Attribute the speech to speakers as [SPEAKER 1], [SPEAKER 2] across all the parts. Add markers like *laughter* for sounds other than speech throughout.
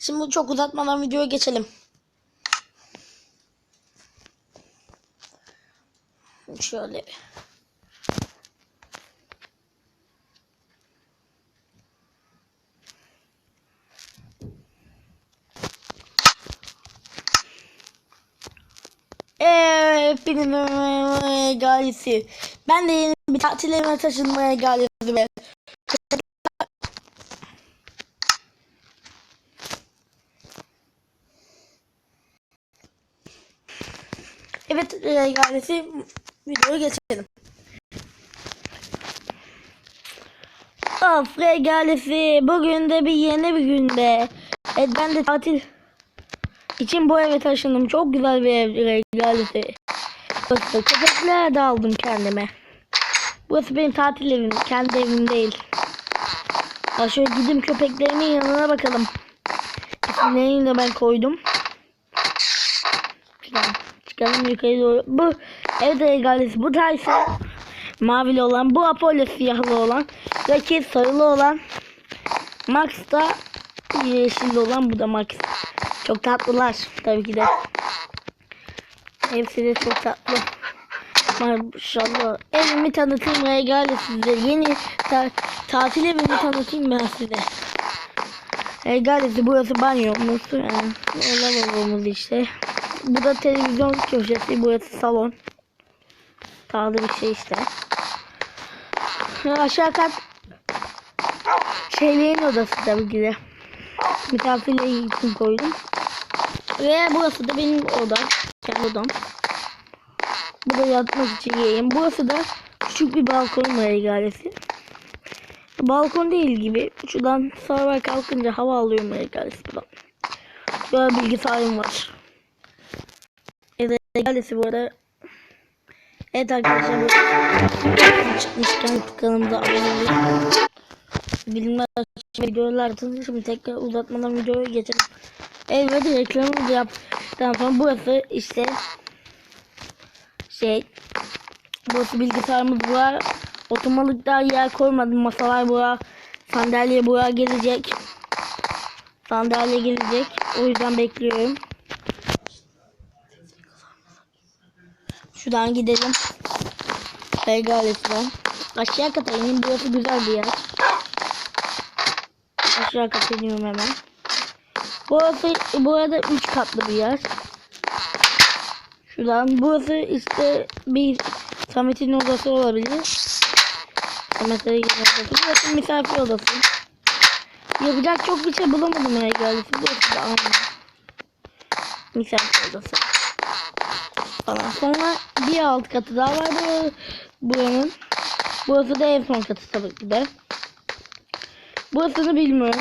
[SPEAKER 1] Şimdi çok uzatmadan videoya geçelim. Şöyle. Eee hepinize galisi. Ben de yeni bir tatil evine taşınmaya geldim ve Evet e, galisi videoya geçelim. Of regalesi bugün de bir yeni bir günde. Evet ben de tatil için bu eve taşındım. Çok güzel bir ev. Burası köpekler de aldım kendime. Burası benim tatil evim. Kendi evim değil. Ya şöyle gidip köpeklerimin yanına bakalım. İsimlerini de ben koydum. Şuradan çıkalım yukarı. Bu evet regalesi. Bu ise mavili olan. Bu Apollo siyahlı olan. Rakip sarılı olan. Max da yeşilli olan. Bu da Max. Çok tatlılar tabii ki de. Hepsi de çok tatlı. Maşallah. Evimi tanıtayım regali size. Yeni ta tatil evimi tanıtayım ben size. Regalesi burası banyomuz. Yani, lavabomuz işte. Bu da televizyon köşesi. Burası salon. Sağlı bir şey işte. Aşağı kat şeylerin odası tabii ki de. Misafirler için koydum. Ve burası da benim odam. Kendi odam. Bu da yatmak için yiyeyim. Burası da küçük bir balkon var egalesi. Balkon değil gibi. Şuradan sabah kalkınca hava alıyorum egalesi buradan. Böyle bilgisayarım var. Egalesi bu arada. Evet arkadaşlar bu çıkmışken kanalımıza abone olun. Bilmem videolar şimdi tekrar uzatmadan videoya geçelim. Evet reklamımızı yaptıktan sonra burası işte şey burası bilgisayarımız var. Otomatikler yer koymadım. Masalar buraya sandalye buraya gelecek. Sandalye gelecek. O yüzden bekliyorum. Şuradan gidelim. Regalesinden. Aşağı kata ineyim. Burası güzel bir yer. Aşağı kata iniyorum hemen. Burası bu arada 3 katlı bir yer. Şuradan burası işte bir Samet'in odası olabilir. Samet'e odası. Burası misafir odası. Yapacak çok bir şey bulamadım oraya geldi. Burası da aynı. Misafir odası. Falan. Sonra bir alt katı daha vardı buranın. Burası da en son katı tabii ki de. Burasını bilmiyorum.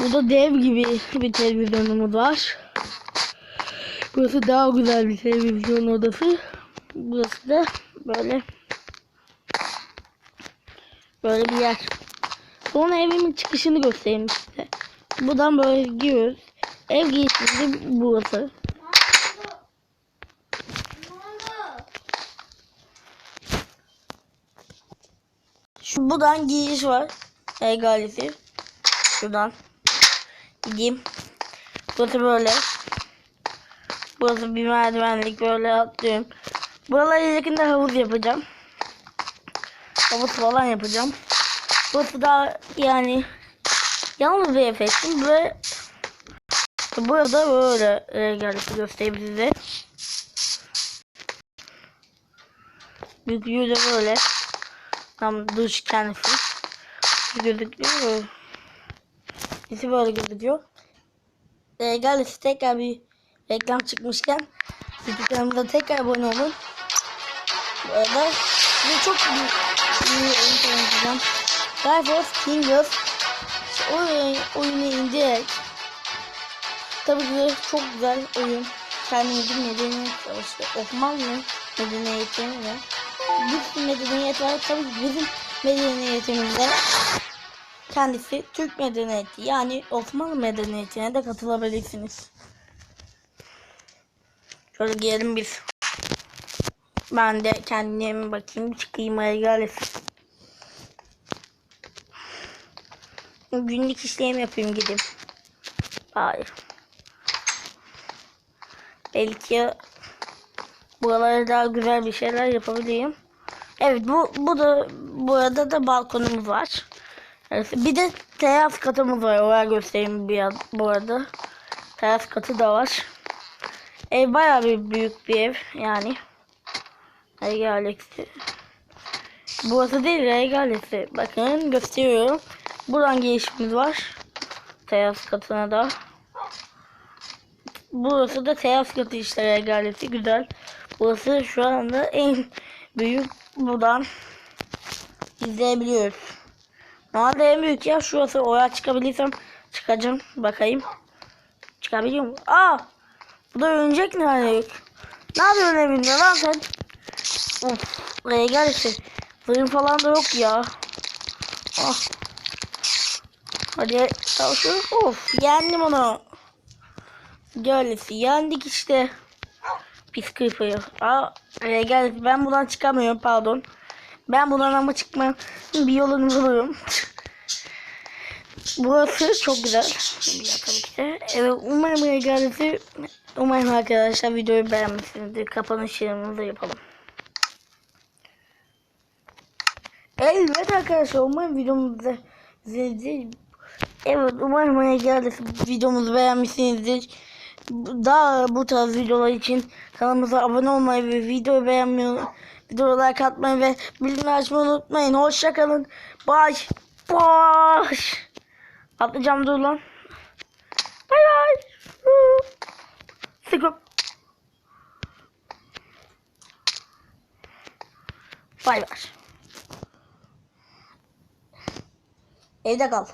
[SPEAKER 1] Burada dev gibi bir televizyonumuz var. Burası daha güzel bir televizyon odası. Burası da böyle böyle bir yer. Sonra evimin çıkışını göstereyim size. Buradan böyle giriyoruz. Ev girişinde burası. Şu buradan giriş var. Ev galisi. Şuradan. Gideyim. Burası böyle. Burası bir merdivenlik böyle atlıyorum. Buralara yakında havuz yapacağım. Havuz falan yapacağım. Burası da yani yalnız bir efektim ve burada böyle e, gelip göstereyim size. Büyüklüğü de böyle. Tam duş kendisi. Gözüküyor. İsi böyle gözüküyor. E, gelip tekrar bir reklam çıkmışken YouTube tekrar abone olun. Bu arada size çok bir iyi oyun tanıtacağım. Life of Kingdoms o oyunu indirerek tabii ki de çok güzel oyun. Kendimizin medeniyet savaşı. Osmanlı medeniyetini ve bir medeniyet var. Tabii bizim medeniyetimizde kendisi Türk medeniyeti yani Osmanlı medeniyetine de katılabilirsiniz. Şöyle girelim biz. Ben de kendime bakayım çıkayım regalis. Günlük işlem yapayım gidip. Hayır. Belki buralara daha güzel bir şeyler yapabileyim. Evet bu bu da burada da balkonumuz var. Evet, bir de teras katımız var. Oraya göstereyim bir an, bu arada. Teras katı da var. Ev bayağı bir büyük bir ev yani. Ege Alex'i. Burası değil Ege Alex'i. Bakın gösteriyorum. Buradan girişimiz var. Teras katına da. Burası da teras katı işte Ege Alex'i. Güzel. Burası şu anda en büyük buradan izleyebiliyoruz. Normalde en büyük yer şurası. Oraya çıkabilirsem çıkacağım. Bakayım. Çıkabiliyor mu? Aa! Bu da örümcek ne hani? Ne yapıyorsun lan sen? Of. Buraya gel işte. Fırın falan da yok ya. Ah. Hadi çalışıyoruz. Of. Yendim onu. Gölesi. Yendik işte. Pis creeper. Aa. Buraya gel. Ben buradan çıkamıyorum pardon. Ben buradan ama çıkmam. Bir yolunu buluyorum. *laughs* Burası çok güzel. Evet, umarım geldi. Umarım arkadaşlar videoyu beğenmişsinizdir. Kapanışlarımızı yapalım. Evet arkadaşlar umarım videomuzu izlediğiniz Evet umarım geldi. Videomuzu beğenmişsinizdir. Daha bu tarz videolar için kanalımıza abone olmayı ve videoyu beğenmeyi, videoya like atmayı ve bildirim açmayı unutmayın. Hoşçakalın. Bye. Bye. Atlayacağım dur lan. Bay bay. Sıkıp. Bay bay. Evde kal.